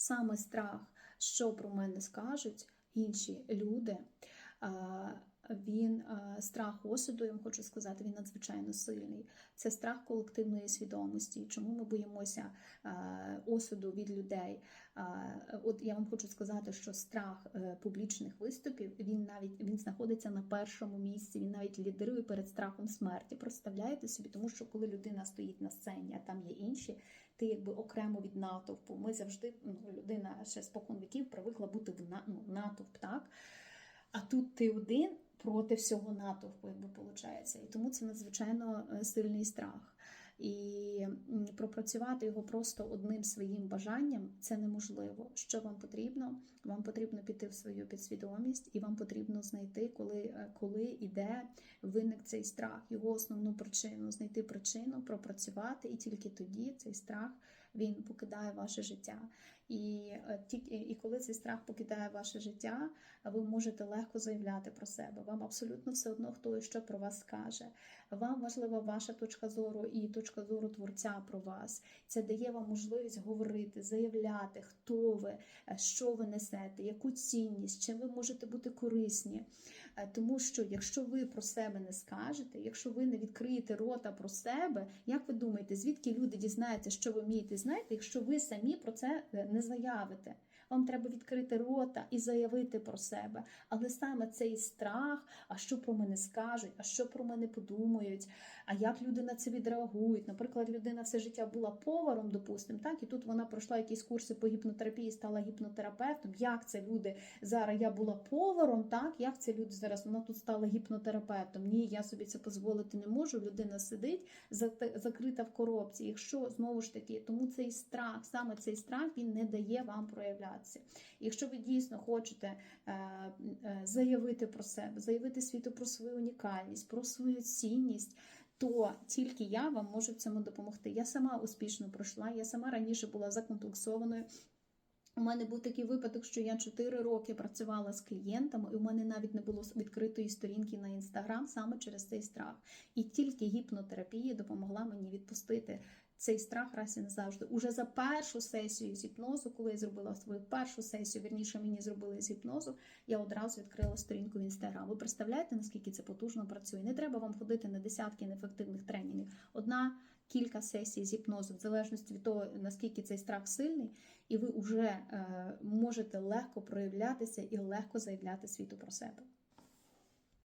саме страх, що про мене скажуть інші люди. Він страх осуду, я вам хочу сказати, він надзвичайно сильний. Це страх колективної свідомості. Чому ми боїмося осуду від людей? От я вам хочу сказати, що страх е, публічних виступів він навіть він знаходиться на першому місці. Він навіть лідирує перед страхом смерті. Представляєте собі, тому що коли людина стоїть на сцені, а там є інші, ти якби окремо від натовпу. Ми завжди ну, людина ще спокон віків привикла бути в на- ну, натовп, так? А тут ти один проти всього натовпу, якби виходить. І тому це надзвичайно е, сильний страх. І пропрацювати його просто одним своїм бажанням це неможливо. Що вам потрібно? Вам потрібно піти в свою підсвідомість, і вам потрібно знайти, коли, е, коли іде виник цей страх, його основну причину, знайти причину, пропрацювати, і тільки тоді цей страх він покидає ваше життя. І е, тільки і коли цей страх покидає ваше життя, ви можете легко заявляти про себе. Вам абсолютно все одно, хто і що про вас скаже. Вам важлива ваша точка зору і точка зору творця про вас. Це дає вам можливість говорити, заявляти, хто ви, е, що ви несете, яку цінність, чим ви можете бути корисні. Е, Тому що якщо ви про себе не скажете, якщо ви не відкриєте рота про себе, як ви думаєте, звідки люди дізнаються, що ви вмієте, знаєте, якщо ви самі про це е, не заявите? Вам треба відкрити рота і заявити про себе. Але саме цей страх, а що про мене скажуть, а що про мене подумають, а як люди на це відреагують. Наприклад, людина все життя була поваром, допустимо, так, і тут вона пройшла якісь курси по гіпнотерапії, стала гіпнотерапевтом. Як це люди зараз я була поваром, так, як це люди зараз вона тут стала гіпнотерапевтом? Ні, я собі це дозволити не можу. Людина сидить закрита в коробці. Якщо знову ж таки, тому цей страх, саме цей страх, він не дає вам проявлятися. Якщо ви дійсно хочете е, е, заявити про себе, заявити світу про свою унікальність, про свою цінність. То тільки я вам можу в цьому допомогти. Я сама успішно пройшла, я сама раніше була закомплексованою. У мене був такий випадок, що я 4 роки працювала з клієнтами, і у мене навіть не було відкритої сторінки на інстаграм саме через цей страх. І тільки гіпнотерапія допомогла мені відпустити цей страх раз і назавжди. Уже за першу сесію з гіпнозу, коли я зробила свою першу сесію, вірніше мені зробили з гіпнозу, я одразу відкрила сторінку в інстаграм. Ви представляєте, наскільки це потужно працює? Не треба вам ходити на десятки неефективних тренінгів. Одна кілька сесій з гіпнозу, в залежності від того, наскільки цей страх сильний, і ви вже е, можете легко проявлятися і легко заявляти світу про себе.